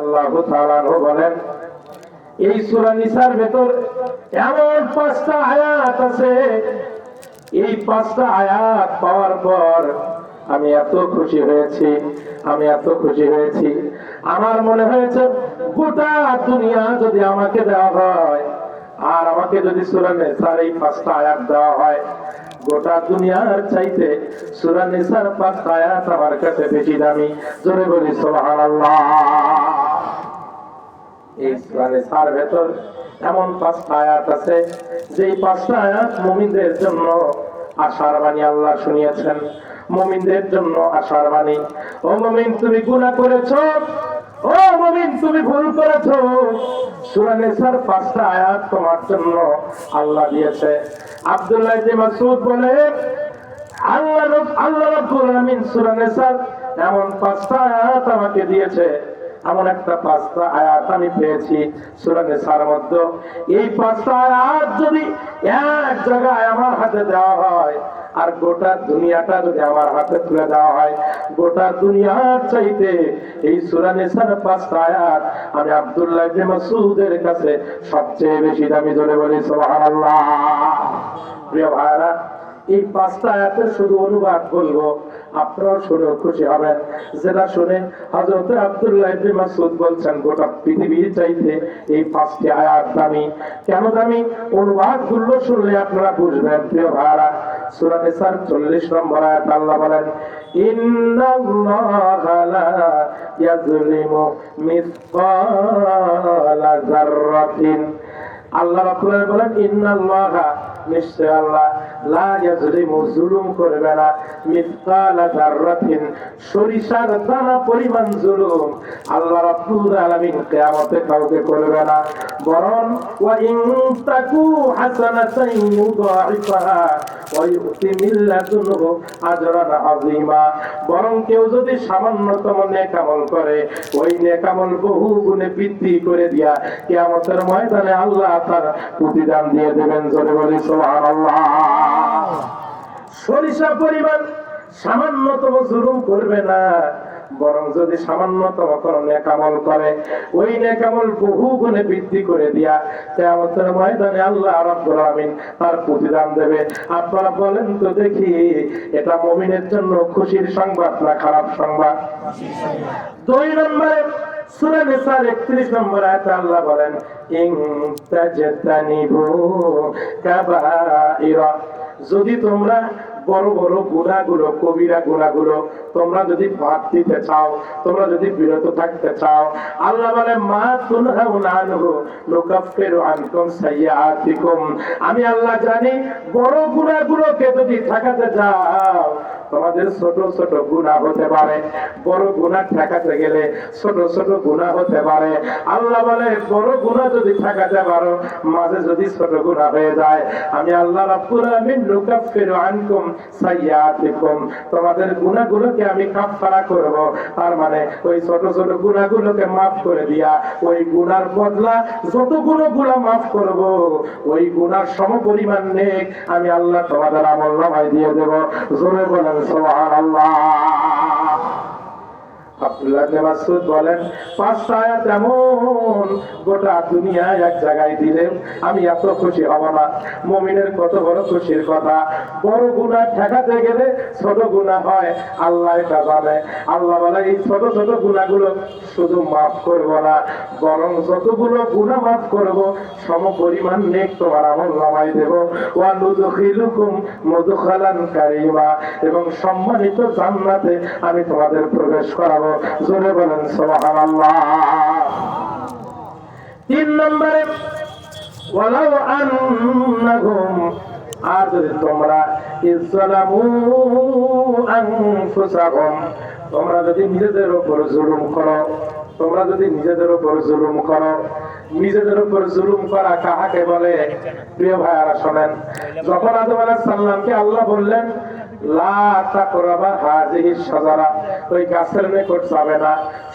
আল্লাহু এই সূরা নিসার ভেতর এমন পাঁচটা আয়াত আছে। এই পাঁচটা আয়াত পাওয়ার পর আমি এত খুশি হয়েছি, আমি এত খুশি হয়েছি। আমার মনে হয়েছে, গোটা দুনিয়া যদি আমাকে দেওয়া হয়, আর আমাকে যদি সূরা নিসার এই পাঁচটা আয়াত দেওয়া হয়, গোটা দুনিয়ার চাইতে সূরা নিসার পাঁচটা আয়াত আমার কাছে বেশি দামি। জোরে বলি, সুবহানাল্লাহ। এই ভেতর এমন পাঁচটা আয়াত আছে, যেই পাঁচটা জন্য আল্লাহ শুনিয়েছেন। জন্য ও তুমি ও তুমি করেছ? পাঁচটা তোমার জন্য আল্লাহ দিয়েছে। আব্দুল্লাহ বলে, আল্লাহ আল্লাহ রাব্বুল আলামিন এমন পাঁচটা আয়াত আমাকে দিয়েছে এমন একটা পাঁচটা আয়াত আমি পেয়েছি সূরা নিসার মধ্যে এই পাঁচটা আয়াত যদি এক জায়গায় আমার হাতে দেওয়া হয়, আর গোটা দুনিয়াটা যদি আমার হাতে তুলে দেওয়া হয়, গোটা দুনিয়ার চাইতে এই সূরা নিসার পাঁচটা আয়াত আমি আব্দুল্লাহ ইবনে মাসউদের কাছে সবচেয়ে বেশি দামি ধরে বলি, সুবহানাল্লাহ। প্রিয় ভাইরা এই পাঁচটা আয়াতের শুধু অনুবাদ বলব। আপনারাও শুনে খুশি হবেন। যেটা শুনে হযরত আব্দুল্লাহ ইবনে মাসউদ বলছেন, গোটা পৃথিবীর চাইতে এই পাঁচটি আয়াত দামি। কেন দামি? অনুবাদগুলো শুনলে আপনারা বুঝবেন, প্রিয় ভাইরা সূরা নিসার 40 নম্বর আয়াত আল্লাহ বলেন, ইন্নাল্লাহা লা ইয়াজলিমু মিসকালা যাররাতিন। আল্লাহ রাব্বুল বলেন নিশ্চয় আল্লাহ, লা ইয়াজলিমু জুলুম করবে না। সরিষার দানা পরিমাণ জুলুম। আল্লাহ রাব্বুল আলামিন কিয়ামতে কাউকে করবে না। বরং, ওয়া ইন তাকু ওয়া ইউতি মিন লাদুনহু আজরান আযীমা। বরং কেউ যদি সামান্যতম নেক আমল করে, ওই নেক আমল বহু গুণে বৃদ্ধি করে দিয়া কিয়ামতের ময়দানে আল্লাহ তার প্রতিদান দিয়ে দেবেন জোরে বলি, সুবহানাল্লাহ। সরিষা পরিমাণ সামান্যতম জুলুম করবে না, বরং যদি সামান্যতম কোনো করে, ওই নেকামল বহু গুণে বৃদ্ধি করে দিয়া কেয়ামতের ময়দানে আল্লাহ রাব্বুল তার প্রতিদান দেবে। আপনারা বলেন তো দেখি, এটা মুমিনের জন্য খুশির সংবাদ না খারাপ সংবাদ? দুই নম্বরে সূরা নিসার 31 নম্বর আয়াতে আল্লাহ বলেন, ইন তাজতানিবু কাবাইরা। যদি তোমরা বড় বড় গুণাগুলো, কবিরা গুণাগুলো, তোমরা যদি বাদ দিতে চাও, তোমরা যদি বিরত থাকতে চাও, আল্লাহ বলে মা আমি আল্লাহ জানি, বড় গুণাগুলোকে যদি ঠেকাতে যাও তোমাদের ছোট ছোট গুণা হতে পারে, বড় গুণা ঠেকাতে গেলে ছোট ছোট গুণা হতে পারে। আল্লাহ বলে, বড় গুণা যদি ঠেকাতে পারো, মাঝে যদি ছোট গুণা হয়ে যায়, আমি আল্লাহ তোমাদের গুনাহগুলোকে আমি করব। তার মানে ওই ছোট ছোট maaf করে দিয়া, ওই গুনার বদলা যত গুণগুলো maaf করব, ওই নেক আমি আল্লাহ তোমাদের আমল নামায় দিয়ে দেব। জোরে বলেন সুবহানাল্লাহ। গোটা দুনিয়া এক জায়গায় আমি এত খুশি হব না। কত বড় খুশির কথা। বড় ঠেকাতে গেলে ছোট হয়, আল্লাহ আল্লাহ বলে, এই ছোট ছোট গুনাহগুলো শুধু মাফ করব না, বরং যতগুলো গুনাহ মাফ করব, সম পরিমাণ নেক তোমার আমল নামাই দেব। ওয়া এবং সম্মানিত জান্নাতে আমি তোমাদের প্রবেশ করাবো। বলেন তিন নম্বরে আর যদি তোমরা তোমরা যদি নিজেদের উপর জুলুম করো, তোমরা যদি নিজেদের উপর জুলুম করো, নিজেদের উপর জুলুম করা কাহাকে বলে? প্রিয় ভাইয়ারা, শোনেন, যখন আদম আলাইহিস সালামকে আল্লাহ বললেন ওই গাছের নিকট যাবে না,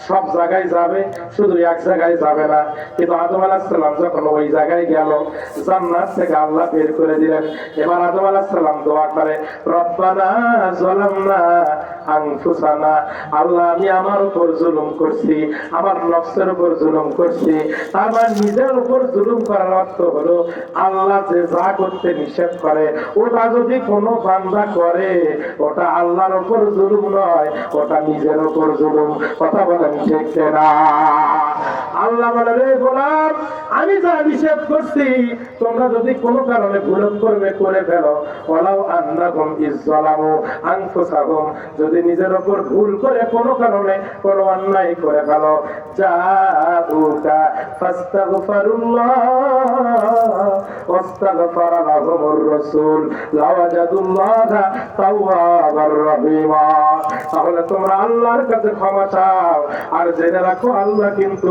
সব জায়গায় যাবে, শুধু এক জায়গায় যাবে না। কিন্তু আদম আলাইহিস সালাম যখন ওই জায়গায় গেল, জান্নাত থেকে আল্লাহ বের করে দিলেন। এবার আদম আলাইহিস সালাম দোয়া করে, রব্বানা যালামনা আনফুসানা। আল্লাহ, আমি আমার উপর জুলুম করছি, আমার নফসের উপর জুলুম করছি। তার মানে নিজের উপর জুলুম করার অর্থ হলো, আল্লাহ যে যা করতে নিষেধ করে, ওটা যদি কোনো বান্দা করে, ওটা আল্লাহর উপর জুলুম নয়, ওটা নিজের উপর জুলুম। কথা বলেন ঠিক না আল্লাহ বলে গোলাম, আমি যা নিষেধ করছি, তোমরা যদি কোনো কারণে ভুল করবে, করে ফেলো। ওলাও আন্নাকুম ইজ্জালামু আনফুসাকুম যদি নিজের উপর ভুল করে কোনো কারণে কোনো অন্যায় করে ফেলো। তাহলে তোমরা আল্লাহর কাছে ক্ষমা চাও। আর জেনে রাখো, আল্লাহ কিন্তু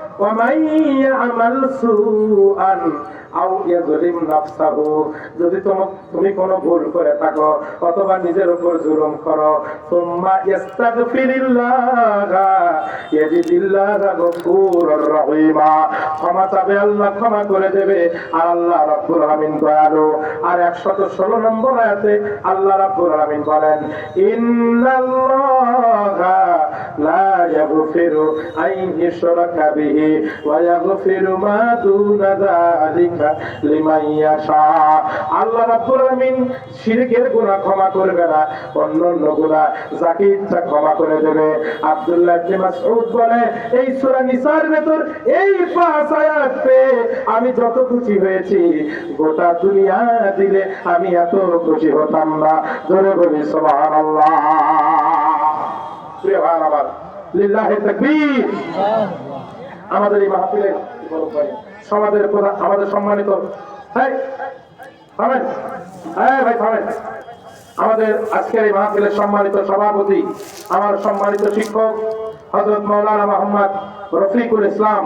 যদি তুমি কোনো ভুল করে থাকো অথবা নিজের উপর জুলুম করো তোমা ইস্তাগফিরিল্লাহ আল্লাহ, ক্ষমা করে দেবে। আর আল্লাহ রাব্বুল আলামিন দয়ালু। আর 116 নম্বর আয়াতে আল্লাহ আলামিন বলেন, ইন্নাল্লাহা লা আন ইউশরাকা বিহি ওয়া মা দুনা যালিকা লিমান ইয়াশা। আল্লাহ আলামিন শিরকের গুনাহ ক্ষমা করবে না, অন্যান্য গুনাহ যাকে ইচ্ছা ক্ষমা করে দেবে। আব্দুল্লাহ ইবনে মাসউদ বলে, এই সূরা নিসার ভেতর এই পাঁচ আয়াত পেয়ে আমি যত খুশি হয়েছি। গোটা দুনিয়া দিলে আমি এত খুশি হতাম না। ধরে বলি তাকবীর। আমাদের এই মাহফিলের সমাজের প্রধান, আমাদের সম্মানিত আমাদের আজকের এই মাহফিলের সম্মানিত সভাপতি, আমার সম্মানিত শিক্ষক হজরত মৌলানা মোহাম্মদ রফিকুল ইসলাম,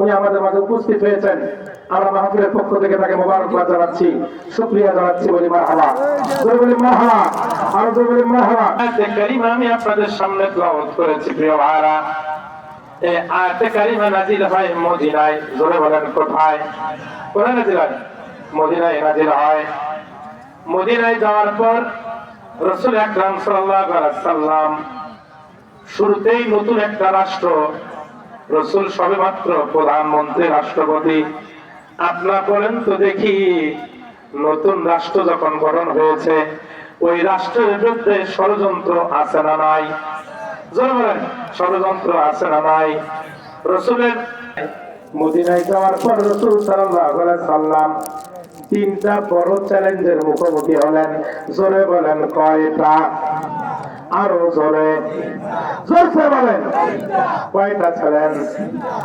উনি আমাদের মাঝে উপস্থিত হয়েছেন। আমরা মাহফিলের পক্ষ থেকে তাকে মোবারকবাদ জানাচ্ছি, শুক্রিয়া জানাচ্ছি বলি বলি বলি কারিমা আমি আপনাদের সামনে করেছি, প্রিয় ভাইরা এই আয়াতে কারিমা নাজিল হয় মদিনায়, জোরে বলেন কোথায়? কোথায় নাজিল হয়? মদিনায় নাজিল হয়। মদিনায় যাওয়ার পর রসুল আকরাম সাল্লাল্লাহু আলাইহি সাল্লাম শুরুতেই নতুন একটা রাষ্ট্র। রসুল সবেমাত্র প্রধানমন্ত্রী, রাষ্ট্রপতি। আপনার বলেন তো দেখি, নতুন রাষ্ট্র যখন গঠন হয়েছে, ওই রাষ্ট্রের বিরুদ্ধে ষড়যন্ত্র আছে না নাই? বলেন, ষড়যন্ত্র আছে না নাই? রসুলের মদিনায় যাওয়ার পর রসুল সাল্লাম তিনটা বড় চ্যালেঞ্জের মুখোমুখি হলেন। জোরে বলেন, কয়টা? আরও জোরে। জোরসে বলেন। কয়টা চ্যালেঞ্জ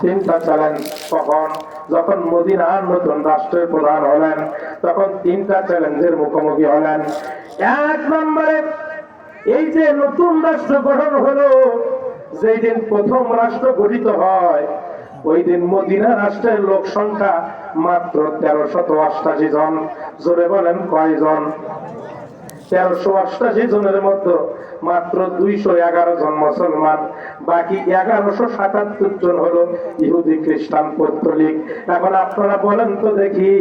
তিনটা চ্যালেঞ্জ কখন যখন মদিনার নতুন রাষ্ট্রের প্রধান হলেন, তখন তিনটা চ্যালেঞ্জের মুখোমুখি হলেন। এক নম্বরে, এই যে নতুন রাষ্ট্র গঠন হলো, যেই দিন প্রথম রাষ্ট্র গঠিত হয়, ওই দিন মদিনা রাষ্ট্রের লোক সংখ্যা মাত্র তেরোশত অষ্টাশি জন। জোরে বলেন কয়জন? তেরোশো অষ্টাশি জনের মধ্যে মাত্র দুইশো এগারো জন মুসলমান। বাকি এগারোশো সাতাত্তর জন হলো ইহুদি, খ্রিস্টান, পত্তলিক। এখন আপনারা বলেন তো দেখি,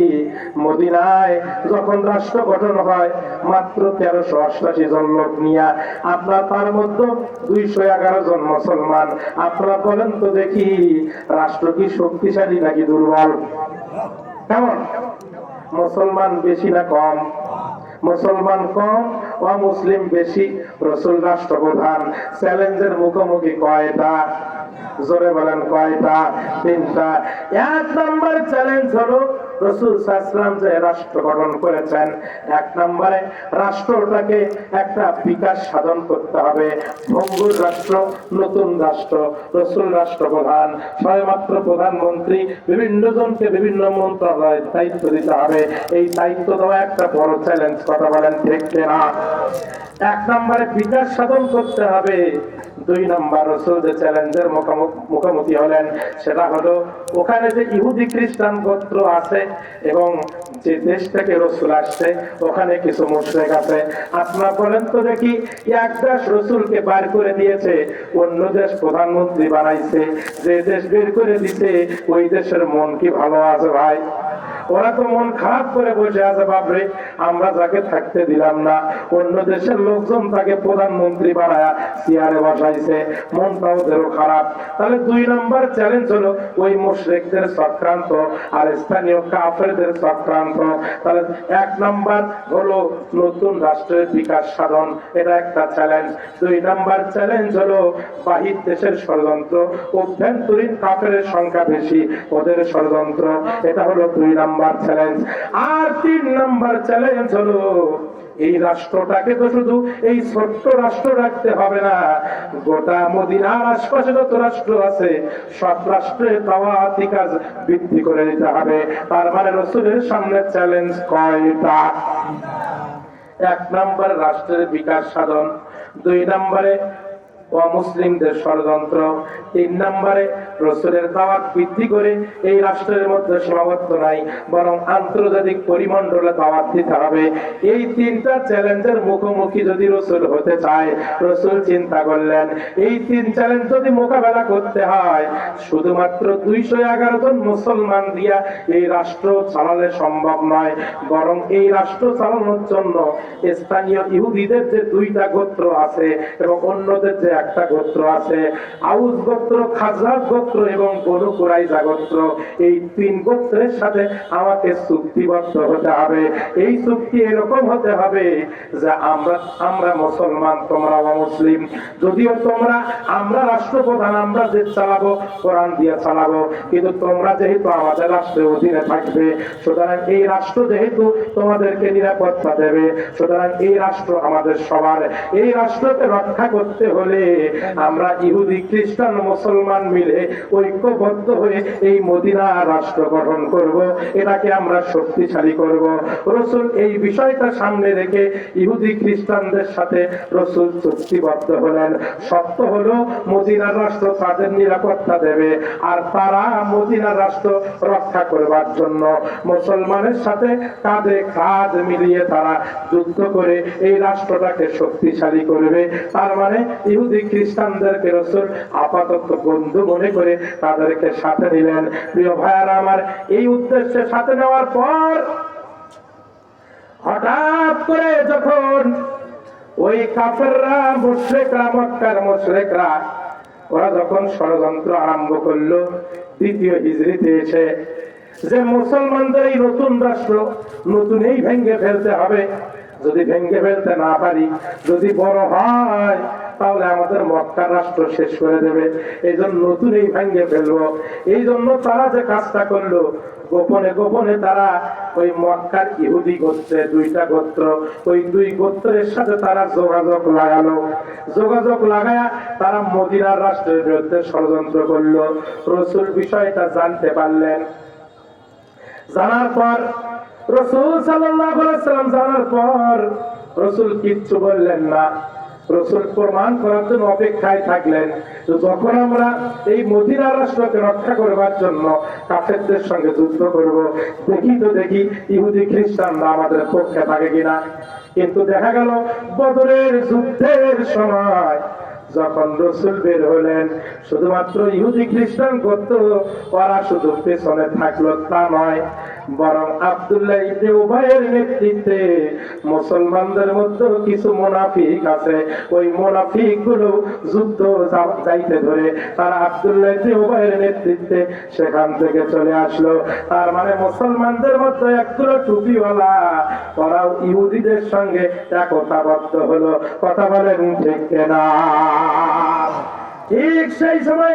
মদিনায় যখন রাষ্ট্র গঠন হয়, মাত্র তেরোশো অষ্টাশি জন লোক নিয়ে আপনার তার মধ্যে দুইশো এগারো জন মুসলমান। আপনারা বলেন তো দেখি, রাষ্ট্র কি শক্তিশালী নাকি দুর্বল? কেমন? মুসলমান বেশি না কম? মুসলমান কম ও মুসলিম বেশি, রসুল রাষ্ট্রপ্রধান, চ্যালেঞ্জের মুখোমুখি কয়টা? জোরে বলেন কয়টা? তিনটা। এক নম্বর চ্যালেঞ্জ হলো রসুল সাহসালাম যে রাষ্ট্র গঠন করেছেন, এক নম্বরে রাষ্ট্রটাকে একটা বিকাশ সাধন করতে হবে। ভঙ্গুর রাষ্ট্র, নতুন রাষ্ট্র, রসুল রাষ্ট্রপ্রধান ছয়মাত্র প্রধানমন্ত্রী, বিভিন্ন জনকে বিভিন্ন মন্ত্রণালয়ের দায়িত্ব দিতে হবে। এই দায়িত্ব দেওয়া একটা বড় চ্যালেঞ্জ কথা বলেন ঠিক না এক নম্বরে বিকাশ সাধন করতে হবে। দুই নম্বর রসুল যে চ্যালেঞ্জের মুখোমুখি হলেন, সেটা হলো, ওখানে যে ইহুদি খ্রিস্টান গোত্র আছে এবং যে দেশ থেকে রসুল আসছে, ওখানে কিছু মুশরেক আছে। আপনারা বলেন তো দেখি, এক দেশ রসুলকে বার করে দিয়েছে, অন্য দেশ প্রধানমন্ত্রী বানাইছে, যে দেশ বের করে দিছে, ওই দেশের মন কি ভালো আছে ভাই? ওরা তো মন খারাপ করে বসে আছে বাপরে, আমরা যাকে থাকতে দিলাম না, অন্য দেশের লোকজন তাকে প্রধানমন্ত্রী চেয়ারে বসাইছে খারাপ। তাহলে দুই নম্বর চ্যালেঞ্জ হলো ওই মুশরিকদের আর স্থানীয় কাফেরদের তাহলে এক নম্বর হলো নতুন রাষ্ট্রের বিকাশ সাধন, এটা একটা চ্যালেঞ্জ দুই নম্বর চ্যালেঞ্জ হলো বাহির দেশের ষড়যন্ত্র, অভ্যন্তরীণ কাফের সংখ্যা বেশি, ওদের ষড়যন্ত্র, এটা হলো দুই নাম্বার চ্যালেঞ্জ আর তিন নাম্বার চ্যালেঞ্জ হলো, এই রাষ্ট্রটাকে তো শুধু এই ছোট্ট রাষ্ট্র রাখতে হবে না, গোটা মদিনার আশপাশে যত রাষ্ট্র আছে, সব রাষ্ট্রের তাওয়াতি কাজ বৃদ্ধি করে দিতে হবে। তার মানে রসুলের সামনে চ্যালেঞ্জ কয়টা? এক নম্বর রাষ্ট্রের বিকাশ সাধন, দুই নম্বরে অমুসলিমদের ষড়যন্ত্র, তিন নম্বরে রসুলের দাওয়াত বৃদ্ধি করে এই রাষ্ট্রের মধ্যে সীমাবদ্ধ নাই, বরং আন্তর্জাতিক পরিমণ্ডলে দাওয়াত দিতে হবে। এই তিনটা চ্যালেঞ্জের মুখোমুখি যদি রসুল হতে চায়, রসুল চিন্তা করলেন, এই তিন চ্যালেঞ্জ যদি মোকাবেলা করতে হয়, শুধুমাত্র দুইশো এগারো জন মুসলমান দিয়া এই রাষ্ট্র চালালে সম্ভব নয়, বরং এই রাষ্ট্র চালানোর জন্য স্থানীয় ইহুদিদের যে দুইটা গোত্র আছে এবং অন্যদের যে একটা গোত্র আছে, আউস গোত্র, খাজরাজ গোত্র এবং বনু কুরাইজা গোত্র এই তিন গোত্রের সাথে আমাকে চুক্তিবদ্ধ হতে হবে। এই চুক্তি এরকম হতে হবে যে আমরা আমরা মুসলমান তোমরা মুসলিম। যদিও তোমরা, আমরা রাষ্ট্রপ্রধান, আমরা যে চালাবো, কোরআন দিয়ে চালাবো, কিন্তু তোমরা যেহেতু আমাদের রাষ্ট্রের অধীনে থাকবে, সুতরাং এই রাষ্ট্র যেহেতু তোমাদেরকে নিরাপত্তা দেবে, সুতরাং এই রাষ্ট্র আমাদের সবার। এই রাষ্ট্রকে রক্ষা করতে হলে আমরা ইহুদি, খ্রিস্টান, মুসলমান মিলে ঐক্যবদ্ধ হয়ে এই মদিনা রাষ্ট্র গঠন করব, এটাকে আমরা শক্তিশালী করব। রসুল এই বিষয়টা সামনে রেখে ইহুদি খ্রিস্টানদের সাথে রসুল চুক্তিবদ্ধ হলেন। সত্য হলো মদিনার রাষ্ট্র তাদের নিরাপত্তা দেবে আর তারা মদিনার রাষ্ট্র রক্ষা করবার জন্য মুসলমানের সাথে কাঁধে কাঁধ মিলিয়ে তারা যুদ্ধ করে এই রাষ্ট্রটাকে শক্তিশালী করবে। তার মানে ইহুদি খ্রিস্টানদেরকে রসুল আপাতত বন্ধু মনে করে তাদেরকে সাথে নিলেন। প্রিয় ভাইয়ারা, আমার এই উদ্দেশ্যে সাথে নেওয়ার পর হঠাৎ করে যখন ওই কাফেররা, মুশরিকরা, মক্কার মুশরিকরা, ওরা যখন ষড়যন্ত্র আরম্ভ করল, দ্বিতীয় হিজড়িতে এসে যে মুসলমানদের এই নতুন রাষ্ট্র নতুনই ভেঙ্গে ফেলতে হবে, যদি ভেঙ্গে ফেলতে না পারি, যদি বড় হয় আমাদের মক্কার রাষ্ট্র শেষ করে দেবে এই জন্য নতুন এই ভেঙ্গে ফেলব। এই জন্য তারা যে কাজটা করল, গোপনে গোপনে তারা ওই মক্কার ইহুদি গোত্রে দুইটা গোত্র, ওই দুই গোত্রের সাথে তারা যোগাযোগ লাগালো। যোগাযোগ লাগায়া তারা মদিনার রাষ্ট্রের বিরুদ্ধে ষড়যন্ত্র করল। রসুল বিষয়টা জানতে পারলেন। জানার পর, রসুল সাল্লাম জানার পর রসুল কিচ্ছু বললেন না। রসুল প্রমাণ করার জন্য অপেক্ষায় থাকলেন। তো যখন আমরা এই মদিনা রাষ্ট্রকে রক্ষা করবার জন্য কাফেরদের সঙ্গে যুদ্ধ করব, দেখি তো দেখি ইহুদি খ্রিস্টানরা আমাদের পক্ষে থাকে কিনা। কিন্তু দেখা গেল, বদরের যুদ্ধের সময় যখন রসুল বের হলেন, শুধুমাত্র ইহুদি খ্রিস্টান করতো ওরা শুধু পেছনে থাকল, তা নয়। বরং আব্দুল্লাহ ইবনে উভয়ের নেতৃত্বে মুসলমানদের মধ্যে কিছু মুনাফিক আছে। ওই মুনাফিকগুলো যুদ্ধ যাইতে ধরে তারা আব্দুল্লাহ ইবনে উভয়ের নেতৃত্বে সেখান থেকে চলে আসলো। তার মানে মুসলমানদের মধ্যে একগুলো টুপিওয়ালা, ওরাও ইহুদিদের সঙ্গে একতাবদ্ধ হলো। কথা বলেন ঠিক না ঠিক সেই সময়